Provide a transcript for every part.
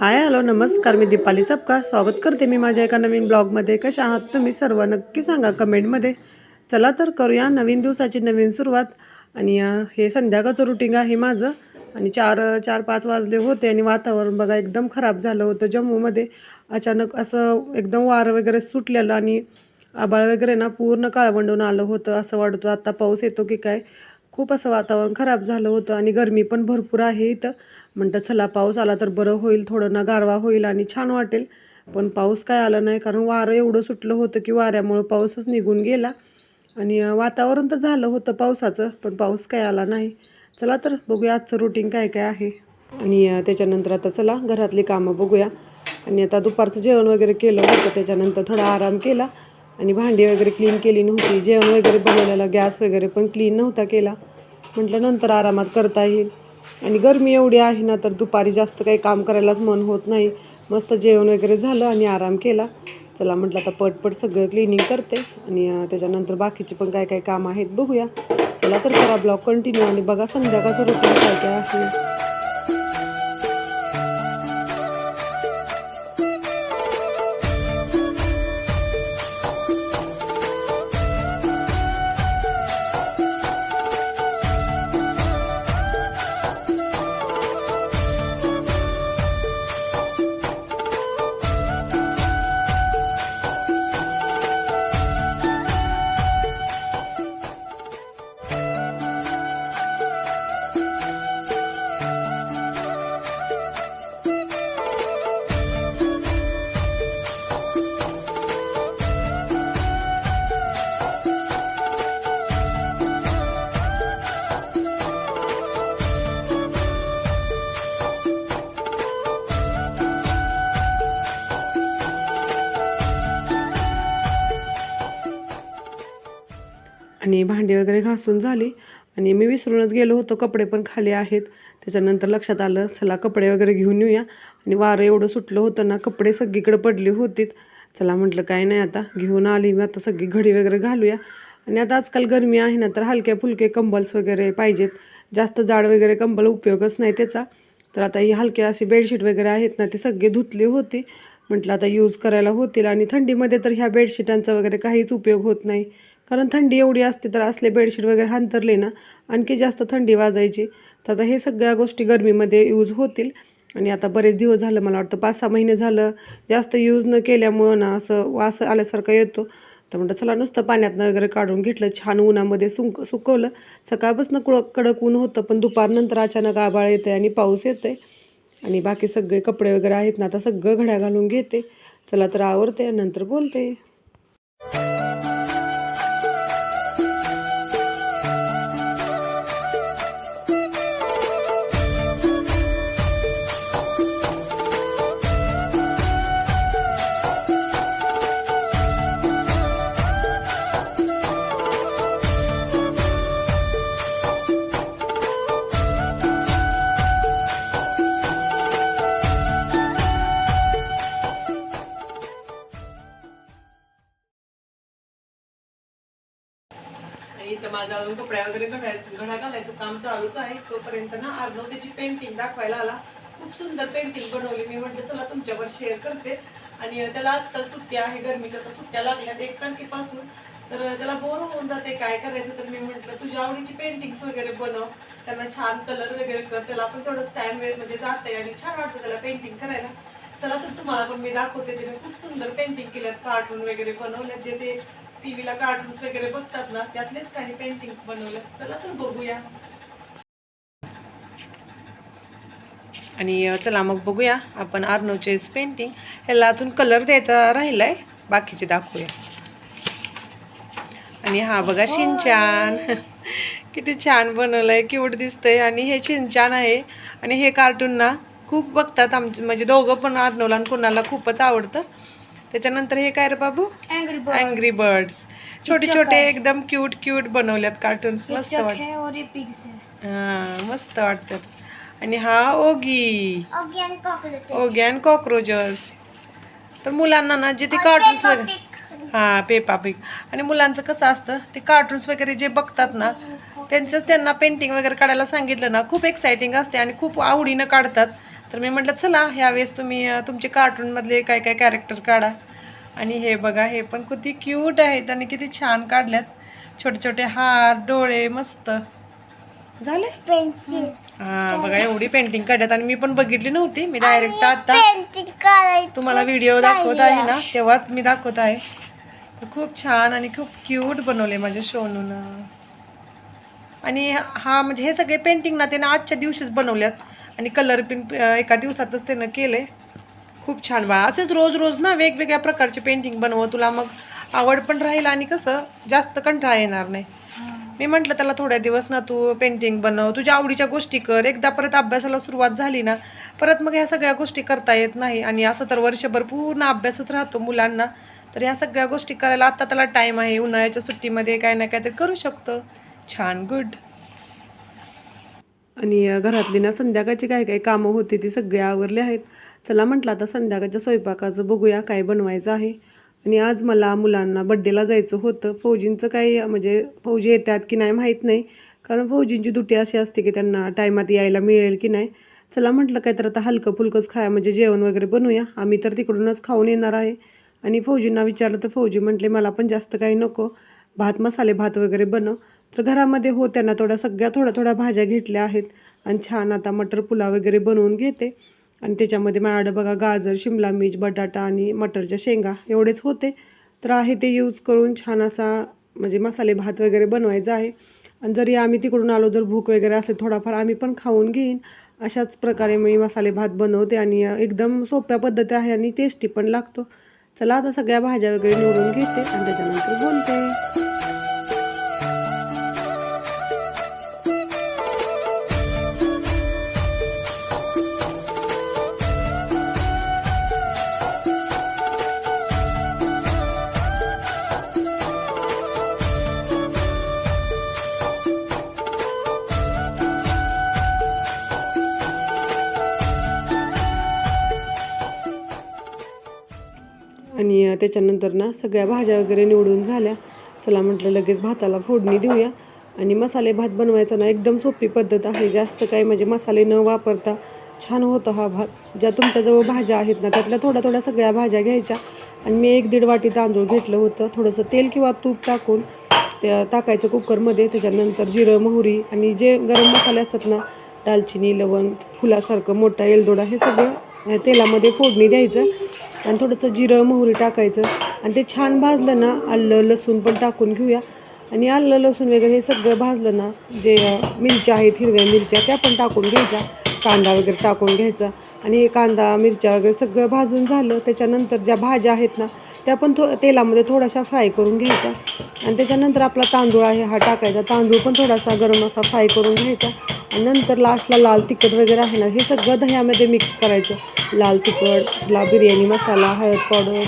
Hi hello नमस्कार मी दीपाली सपका. स्वागत करते मी माझ्या एका नवीन ब्लॉगमध्ये. कशा आहात तुम्ही सर्व? नक्की सांगा कमेंटमध्ये. चला तर करूया नवीन दिवसाची नवीन सुरुवात. आणि हे संध्याकाळचं रुटीन आहे माझं. आणि चार चार पाच वाजले होते आणि वातावरण बघा एकदम खराब झालं होतं जम्मूमध्ये. अचानक असं एकदम वारं वगैरे सुटलेलं आणि आबाळ वगैरे ना पूर्ण काळवंडून आलं होतं असं वाटतं. आता पाऊस येतो की काय? खूप असं वातावरण खराब झालं होतं आणि गरमी पण भरपूर आहे इथं. म्हणतं चला पाऊस आला तर बरं होईल थोडं ना गारवा होईल आणि छान वाटेल. पण पाऊस काय आला नाही कारण वारं एवढं सुटलं होतं की वाऱ्यामुळं पाऊसच निघून गेला. आणि वातावरण तर झालं होतं पावसाचं पण पाऊस काय आला नाही. चला तर बघूया आजचं रुटीन काय काय आहे. आणि त्याच्यानंतर आता चला घरातली कामं बघूया. आणि आता दुपारचं जेवण वगैरे केलं होतं त्याच्यानंतर थोडा आराम केला. आणि भांडी वगैरे क्लीन केली नव्हती. जेवण वगैरे बनवलेलं गॅस वगैरे पण क्लीन नव्हता केला. म्हटलं नंतर आरामात करता येईल. आणि गरमी एवढी आहे ना तर दुपारी जास्त काही काम करायलाच मन होत नाही. मस्त जेवण वगैरे झालं आणि आराम केला. चला म्हटलं आता पटपट सगळं क्लिनिंग करते. आणि त्याच्यानंतर बाकीचे पण काय काय काम आहेत बघूया. चला तर करा ब्लॉग कंटिन्यू आणि बघा संध्याकाळचं रुटीन काय काय असेल भांडी वगैरे घासून झाली. आणि मी विसरूनच गेलो होतो कपडे पण खाली आहेत. त्याच्यानंतर लक्षात आलं चला कपडे वगैरे घेऊन येऊया. आणि वारं एवढं सुटलं होतं ना कपडे सगळीकडे पडली होतीत. चला म्हटलं काय नाही आता घेऊन आली मी आता सगळी घडी वगैरे घालूया. आणि आता आजकाल गरमी आहे ना तर हलके फुलके कंबल्स वगैरे पाहिजेत. जास्त जाड वगैरे कंबल उपयोगच नाही त्याचा. तर आता ही हलके अशी बेडशीट वगैरे आहेत ना ती सगळी धुतली होती. म्हटलं आता यूज करायला होतील. आणि थंडीमध्ये तर ह्या बेडशीटांचा वगैरे काहीच उपयोग होत नाही. कारण थंडी एवढी असते तर असले बेडशीट वगैरे हांतरले ना आणखी जास्त थंडी वाजायची. तर आता हे सगळ्या गोष्टी गरमीमध्ये यूज होतील. आणि आता बरेच दिवस झालं मला वाटतं पाच सहा महिने झालं जास्त यूज न केल्यामुळं ना असं वास आल्यासारखं येतो. तर म्हटलं चला नुसतं पाण्यातनं वगैरे काढून घेतलं छान उन्हामध्ये सुंक सुकवलं. सकाळपासून कुळ कडक ऊन होतं पण दुपारनंतर अचानक आबाळ येते आणि पाऊस येते आणि बाकी सगळे कपडे वगैरे आहेत ना आता सगळं घड्या घालून घेते. चला तर आवडते नंतर बोलते. कपड्या वगैरे घड्या घडा घालायचं. काम चालूच आहे. तोपर्यंत ना अर्णव त्याची पेंटिंग दाखवायला आला. खूप सुंदर पेंटिंग बनवली. मी म्हटलं चला तुमच्यावर शेअर करते. आणि त्याला आजकाल सुट्ट्या आहे. गरमीच्या तर सुट्ट्या लागल्यात एक तारखेपासून. तर त्याला बोर होऊन जाते. काय करायचं? तर मी म्हटलं तुझ्या आवडीची पेंटिंग्स वगैरे बनव. त्यांना छान कलर वगैरे कर. त्याला पण थोडंच टाइम वेळ म्हणजे जाते आणि छान वाटतं त्याला पेंटिंग करायला. चला तर तुम्हाला पण मी दाखवते. तिने खूप सुंदर पेंटिंग केल्यात. कार्टून वगैरे बनवल्यात. जे ते टीव्हीला कार्टून्स वगैरे बघतात ना त्यातलेच काही पेंटिंग्स बनवल्यात चला तर बघूया. आणि चला मग बघूया आपण आर्नोचेच पेंटिंग ह्याला अजून कलर द्यायचा राहिलाय बाकीचे दाखवूया. आणि हा बघा शिनचान किती छान बनवलंय क्यूट दिसतंय. आणि हे शिनचान आहे. आणि हे कार्टून ना खूप बघतात आमचे म्हणजे दोघं पण आर्नोला आणि कुणाला खूपच आवडतं. त्याच्यानंतर हे काय रे बाबू? अँग्री बर्ड्स छोटे छोटे? एकदम क्यूट क्यूट बनवल्यात कार्टून्स मस्त वाटत. मस्त वाटतात आणि हा ओगी. ओगी अँड कॉक्रोचस. तर मुलांना ना जे ते कार्टून्स वगैरे हा पेपा पिक आणि मुलांचं कसं असतं ते कार्टून्स वगैरे जे बघतात ना त्यांचंच त्यांना पेंटिंग वगैरे काढायला सांगितलं ना खूप एक्साइटिंग असते आणि खूप आवडीनं काढतात. तर मी म्हटलं चला ह्यावेळेस तुम्ही तुमचे कार्टूनमधले काय काय कॅरेक्टर काढा. आणि हे बघा हे पण किती क्यूट आहेत आणि किती छान काढल्यात. छोटे छोटे हार डोळे मस्त. झाले? हा बघा एवढी पेंटिंग काढल्यात आणि मी पण बघितली नव्हती. मी डायरेक्ट आता तुम्हाला व्हिडिओ दाखवत आहे ना तेव्हाच मी दाखवत आहे. तर खूप छान आणि खूप क्यूट बनवले माझ्या सोनून. आणि हा म्हणजे हे सगळे पेंटिंग ना त्यानं आजच्या दिवशीच बनवल्यात. आणि कलर पिन एका दिवसातच त्यानं केले खूप छान बाळा. असेच रोज रोज ना वेगवेगळ्या प्रकारचे पेंटिंग बनव. तुला मग आवड पण राहील आणि कसं जास्त कंटाळा येणार नाही. मी म्हटलं त्याला थोड्या दिवस ना तू पेंटिंग बनव. तुझ्या आवडीच्या गोष्टी कर. एकदा परत अभ्यासाला सुरुवात झाली ना परत मग ह्या सगळ्या गोष्टी करता येत नाही. आणि असं तर वर्षभर पूर्ण अभ्यासच राहतो मुलांना. तर ह्या सगळ्या गोष्टी करायला आत्ता त्याला टाईम आहे. उन्हाळ्याच्या सुट्टीमध्ये काय ना काय तर करू शकतो. छान गुड आणि घरातली ना संध्याकाळची काय काय कामं होती ती सगळे आवरले आहेत. चला म्हटलं आता संध्याकाळच्या स्वयंपाकाचं बघूया काय बनवायचं आहे. आणि आज मला मुलांना बड्डेला जायचं होतं. फौजींचं काही म्हणजे फौजी येतात की नाही माहीत नाही. कारण फौजींची दुटी अशी असते की त्यांना टायमात यायला मिळेल की नाही. चला म्हटलं काय तर आता हलकं फुलकंच खाया म्हणजे जेवण वगैरे बनवूया. आम्ही तर तिकडूनच खाऊन येणार आहे. आणि फौजींना विचारलं तर फौजी म्हटले मला पण जास्त काही नको. भात मसाले भात वगैरे बनव. तर घरामध्ये होत्या ना थोड्या सगळ्या थोड्या थोड्या भाज्या घेतल्या आहेत. आणि छान आता मटर पुलाव वगैरे बनवून घेते. आणि त्याच्यामध्ये माझ्याकडे बघा गाजर शिमला मिर्च बटाटा आणि मटरच्या शेंगा एवढेच होते. तर आहे ते यूज करून छान असा म्हणजे मसाले भात वगैरे बनवायचा आहे. आणि जरी आम्ही तिकडून आलो जर भूक वगैरे असले थोडाफार आम्ही पण खाऊन घेईन. अशाच प्रकारे मी मसाले भात बनवते आणि एकदम सोप्या पद्धती आहे आणि टेस्टी पण लागतो. चला आता सगळ्या भाज्या वगैरे निवडून घेते आणि त्याच्यानंतर बोलते. त्याच्यानंतर ना सगळ्या भाज्या वगैरे निवडून झाल्या. चला म्हटलं लगेच भाताला फोडणी देऊया. आणि मसाले भात बनवायचा ना एकदम सोपी पद्धत आहे. जास्त काही म्हणजे मसाले न वापरता छान होतं हा भात. ज्या तुमच्याजवळ भाज्या आहेत ना त्यातल्या थोड्या थोड्या सगळ्या भाज्या घ्यायच्या. आणि मी एक दीड वाटी तांदूळ घेतलं होतं. थोडंसं तेल किंवा तूप टाकून त्या टाकायचं कुकरमध्ये. त्याच्यानंतर जिरं मोहरी आणि जे गरम मसाले असतात ना दालचिनी लवंग फुलासारखं मोठा एलदोडा हे सगळं तेलामध्ये फोडणी द्यायचं आणि थोडंसं जिरं मोहरी टाकायचं. आणि ते छान भाजलं ना आलं लसूण पण टाकून घेऊया. आणि आलं लसूण वगैरे हे सगळं भाजलं ना जे मिरच्या आहेत हिरव्या मिरच्या त्या पण टाकून घ्यायच्या. कांदा वगैरे टाकून घ्यायचा. आणि हे कांदा मिरच्या वगैरे सगळं भाजून झालं. त्याच्यानंतर ज्या भाज्या आहेत ना त्या पण थो तेलामध्ये थोड्याशा फ्राय करून घ्यायच्या आणि त्याच्यानंतर आपला तांदूळ आहे हा टाकायचा. तांदूळ पण थोडासा गरम असा फ्राय करून घ्यायचा. आणि नंतर लास्टला लाल तिखट वगैरे आहे ना हे सगळं दह्यामध्ये मिक्स करायचं. लाल तिखट ला बिर्याणी मसाला हळद पावडर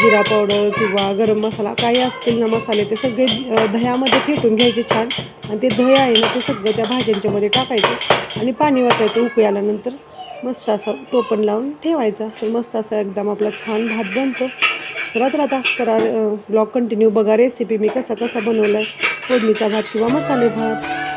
जिरा पावडर किंवा गरम मसाला काही असतील ना मसाले ते सगळे दह्यामध्ये फेटून घ्यायचे छान. आणि ते दही आहे ना ते सगळं त्या भाज्यांच्यामध्ये टाकायचं. आणि पाणी वाटायचं उकळी आल्यानंतर. मस्त असं टोपण लावून ठेवायचा. तर मस्त असा एकदम आपला छान भात बनतो. चला तर आता करा ब्लॉग कंटिन्यू बघा रेसिपी मी कसा कसा बनवला आहे फोडणीचा भात किंवा मसाले भात.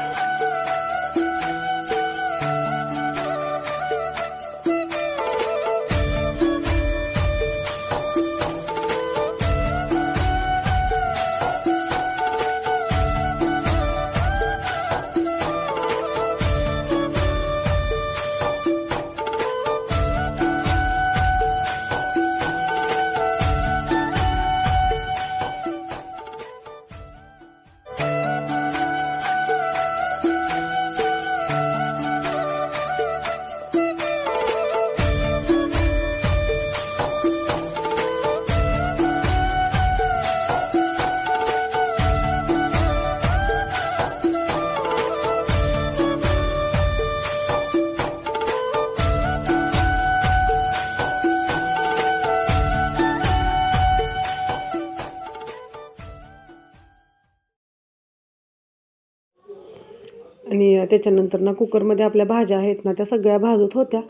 त्याच्यानंतर ना कुकरमध्ये आपल्या भाज्या आहेत ना त्या सगळ्या भाजत होत्या.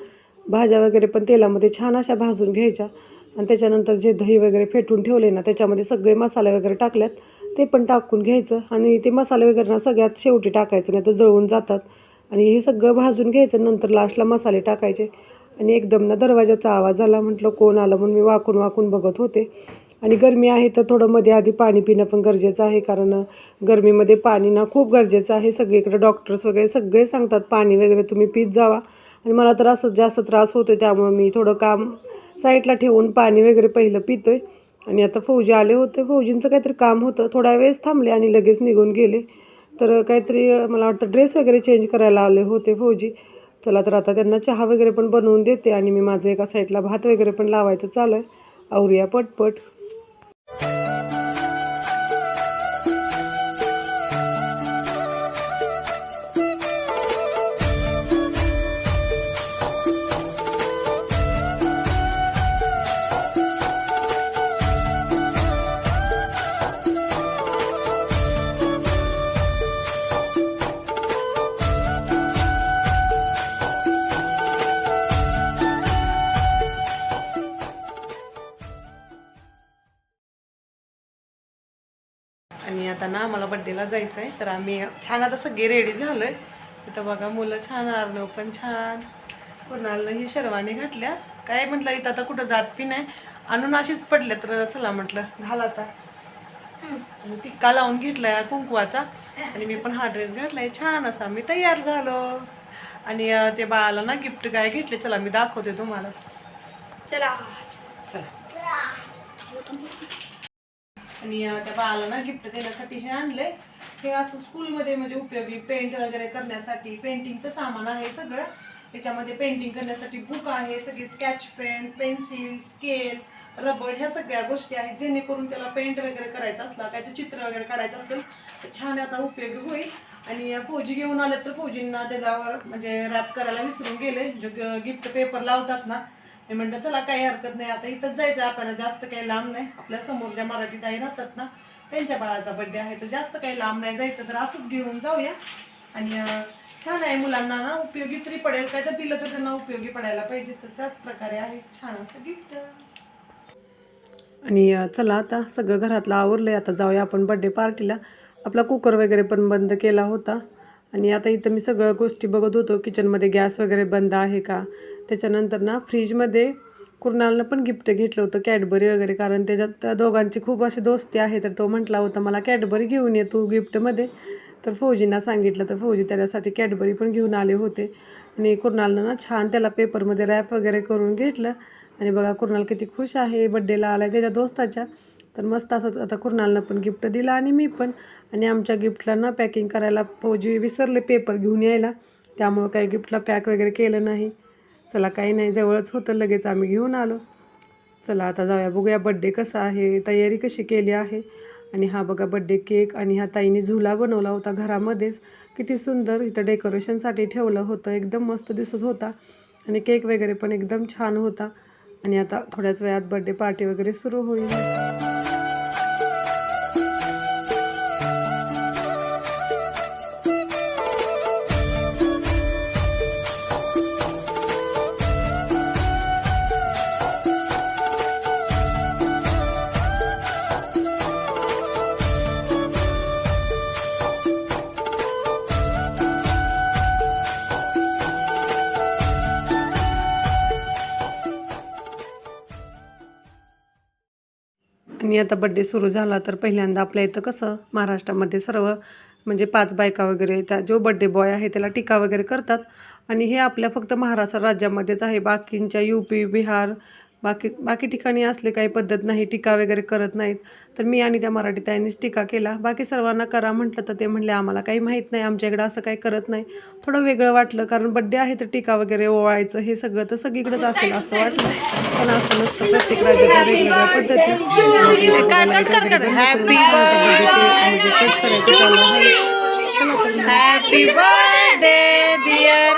भाज्या वगैरे पण तेलामध्ये छान अशा भाजून घ्यायच्या. आणि त्याच्यानंतर जे दही वगैरे फेटून ठेवले ना त्याच्यामध्ये सगळे मसाले वगैरे टाकल्यात ते पण टाकून घ्यायचं. आणि ते मसाले वगैरे ना सगळ्यात शेवटी टाकायचं नाही तर जळून जातात. आणि हे सगळं भाजून घ्यायचं नंतर लास्टला मसाले टाकायचे. आणि एकदम ना दरवाजाचा आवाज आला म्हटलं कोण आलं म्हणून मी वाकून वाकून बघत होते. आणि गरमी आहे तर थोडं मध्ये आधी पाणी पिणं पण गरजेचं आहे. कारण गरमीमध्ये पाणी ना खूप गरजेचं आहे. सगळीकडे डॉक्टर्स वगैरे सगळे सांगतात पाणी वगैरे तुम्ही पीत जावा. आणि मला तर असं जास्त त्रास होतो त्यामुळे मी थोडं काम साईडला ठेवून पाणी वगैरे पहिलं पितोय. आणि आता फौजी आले होते. फौजींचं काहीतरी काम होतं. थोडा वेळेस थांबले आणि लगेच निघून गेले. तर काहीतरी मला वाटतं ड्रेस वगैरे चेंज करायला आले होते फौजी. चला तर आता त्यांना चहा वगैरे पण बनवून देते आणि मी माझं एका साईडला भात वगैरे पण लावायचं चालू आहे. आवरूया पटपट. आता ना आम्हाला बड्डेला जायचं आहे तर आम्ही छान आता सगळे रेडी झालो आहे इथं बघा मुलं छान अर्णव पण छान. कोणाला ही शेरवानी घातल्या. काय म्हटलं इथं आता कुठं जात बी नाही. आणून अशीच पडल्या तर चला म्हटलं घाल आता. टिक्का लावून घेतलाय कुंकवाचा. आणि मी पण हा ड्रेस घातलाय. छान असा मी तयार झालो. आणि ते बाळाला ना गिफ्ट काय घेतले चला मी दाखवते तुम्हाला. चला. चला. आणि त्या बाळाला ना गिफ्ट देण्यासाठी हे आणले हे असं स्कूलमध्ये म्हणजे उपयोगी पेंट वगैरे करण्यासाठी पेंटिंगचं सामान आहे सगळं. त्याच्यामध्ये पेंटिंग करण्यासाठी बुक आहे सगळे स्केच पेन पेन्सिल स्केल रबड ह्या सगळ्या गोष्टी आहेत. जेणेकरून त्याला पेंट वगैरे करायचं असला काय ते चित्र वगैरे काढायचं असेल तर छान आता उपयोगी होईल. आणि फौजी घेऊन आले तर फौजींना त्याच्यावर म्हणजे रॅप करायला विसरून गेले. जो गिफ्ट पेपर लावतात ना मी म्हणलं चला काही हरकत नाही. आता इथंच जायचं आपल्याला जास्त काही लांब नाही. आपल्यासमोर ज्या मराठी ताई राहतात ना त्यांच्या बाळाचा बड्डे आहे. तर जास्त काही लांब नाही जायचं. तर असंच घेऊन जाऊया. आणि छान आहे मुलांना ना उपयोगी तरी पडेल. काय तर दिलं तर त्यांना उपयोगी पडायला पाहिजे. तर त्याच प्रकारे आहे. छान असं गिफ्ट आणि चला आता सगळं घरातलं आवरलं आहे आता जाऊया आपण बड्डे पार्टीला आपला कुकर वगैरे पण बंद केला होता. आणि आता इथं मी सगळ्या गोष्टी बघत होतो. किचनमध्ये गॅस वगैरे बंद आहे का? त्याच्यानंतर ना फ्रीजमध्ये कुर्नालनं पण गिफ्ट घेतलं होतं कॅडबरी वगैरे. कारण त्याच्यात त्या दोघांची खूप अशी दोस्ती आहे. तर तो म्हटला होता मला कॅडबरी घेऊन ये तू गिफ्टमध्ये तर फौजींना सांगितलं तर फौजी त्याच्यासाठी कॅडबरी पण घेऊन आले होते. आणि कुर्नालनं ना छान त्याला पेपरमध्ये रॅप वगैरे करून घेतलं. आणि बघा कुर्नाल किती खुश आहे बड्डेला आला आहे त्याच्या दोस्ताच्या. तर मस्त असं आता कुर्नालनं पण गिफ्ट दिलं आणि मी पण. आणि आमच्या गिफ्टला ना पॅकिंग करायला फौजी विसरले पेपर घेऊन यायला. त्यामुळं काही गिफ्टला पॅक वगैरे केलं नाही. चला काही नाही जवळच होतं लगेच आम्ही घेऊन आलो. चला आता जाऊया बघूया बड्डे कसा आहे तयारी कशी केली आहे. आणि हा बघा बड्डे केक आणि ह्या ताईने झुला बनवला होता घरामध्येच. किती सुंदर इथं डेकोरेशनसाठी ठेवलं होतं एकदम मस्त दिसत होता. आणि केक वगैरे पण एकदम छान होता. आणि आता थोड्याच वेळात बड्डे पार्टी वगैरे सुरू होईल. आणि आता बड्डे सुरू झाला तर पहिल्यांदा आपल्या इथं कसं महाराष्ट्रामध्ये सर्व म्हणजे पाच बायका वगैरे त्या जो बड्डे बॉय आहे त्याला टीका वगैरे करतात. आणि हे आपल्या फक्त महाराष्ट्र राज्यामध्येच आहे. बाकींच्या यू पी बिहार बाकी बाकी ठिकाणी असले काही पद्धत नाही टीका वगैरे करत नाहीत. तर मी आणि त्या मराठी ताईंनीच टीका केला. बाकी सर्वांना करा म्हटलं तर ते म्हणले आम्हाला काही माहीत नाही आमच्या इकडं असं काही करत नाही. थोडं वेगळं वाटलं कारण बड्डे आहे तर टीका वगैरे ओवाळायचं हे सगळं तर सगळीकडेच असेल असं वाटलं. पण असं नसतं प्रत्येक राज्याच्या वेगवेगळ्या पद्धती. बर्थडे डिअर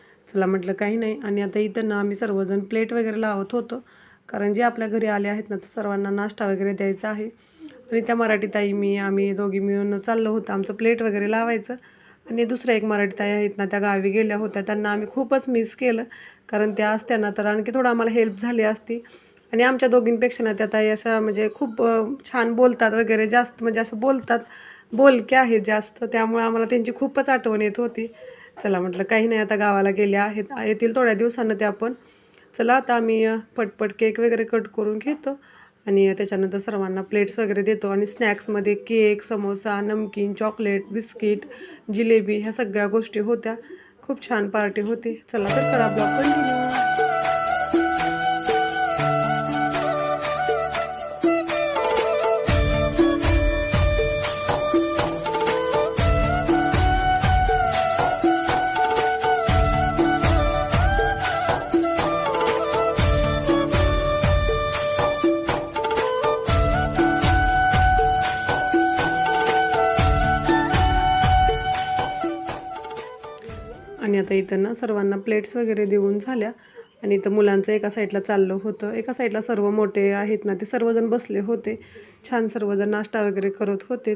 चला म्हटलं काही नाही. आणि आता इथं ना आम्ही सर्वजण प्लेट वगैरे लावत होतो. कारण जे आपल्या घरी आले आहेत ना तर सर्वांना नाश्ता वगैरे द्यायचा आहे. आणि त्या मराठी ताई मी आम्ही दोघी मिळून चाललो होतो. आमचं प्लेट वगैरे लावायचं. आणि दुसऱ्या एक मराठी ताई आहेत ना त्या गावी गेल्या होत्या. त्यांना आम्ही खूपच मिस केलं. कारण त्या असत्या ना तर आणखी थोडं आम्हाला हेल्प झाली असती. आणि आमच्या दोघींपेक्षा ना त्या ताई अशा म्हणजे खूप छान बोलतात वगैरे. जास्त म्हणजे असं बोलतात. बोलक्या आहेत जास्त. त्यामुळे आम्हाला त्यांची खूपच आठवण येत होती. चला म्हटलं काही नाही आता गावाला गेल्या आहेत. येतील थोड्या दिवसानं ते आपण. चला आता आम्ही पटपट केक वगैरे कट करून घेतो. आणि त्याच्यानंतर सर्वांना प्लेट्स वगैरे देतो. आणि स्नॅक्समध्ये केक समोसा नमकीन चॉकलेट बिस्किट जिलेबी ह्या सगळ्या गोष्टी होत्या. खूप छान पार्टी होती. चला तर करा ब्लॉग कंटिन्यू त्यांना सर्वांना प्लेट्स वगैरे देऊन झाल्या. आणि इथं मुलांचं एका साईडला चाललं होतं. एका साईडला सर्व मोठे आहेत ना ते सर्वजण बसले होते. छान सर्वजण नाश्ता वगैरे करत होते.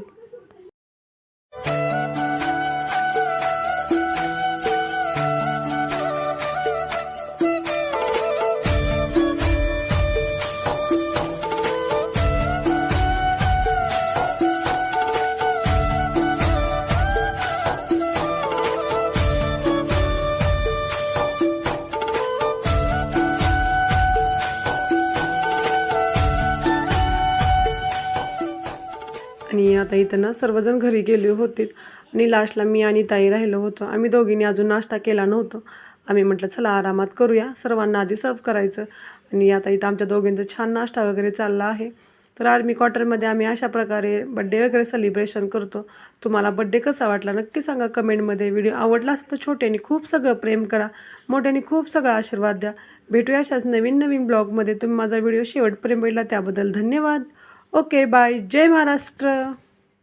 आणि आता इथं ना सर्वजण घरी गेले होते. आणि लास्टला मी आणि ताई राहिलो होतो. आम्ही दोघींनी अजून नाश्ता केला नव्हतो. आम्ही म्हटलं चला आरामात करूया. सर्वांना आधी सर्व करायचं. आणि आता इथं आमच्या दोघींचा छान नाश्ता वगैरे चालला आहे. तर आर्मी क्वार्टरमध्ये आम्ही अशा प्रकारे बड्डे वगैरे सेलिब्रेशन करतो. तुम्हाला बड्डे कसा वाटला नक्की सांगा कमेंटमध्ये. व्हिडिओ आवडला असेल तर छोट्याने खूप सगळं प्रेम करा. मोठ्याने खूप सगळा आशीर्वाद द्या. भेटूया अशाच नवीन नवीन ब्लॉगमध्ये तुम्ही माझा व्हिडिओ शेवटपर्यंत बघितला त्याबद्दल धन्यवाद. ओके बाय जय महाराष्ट्र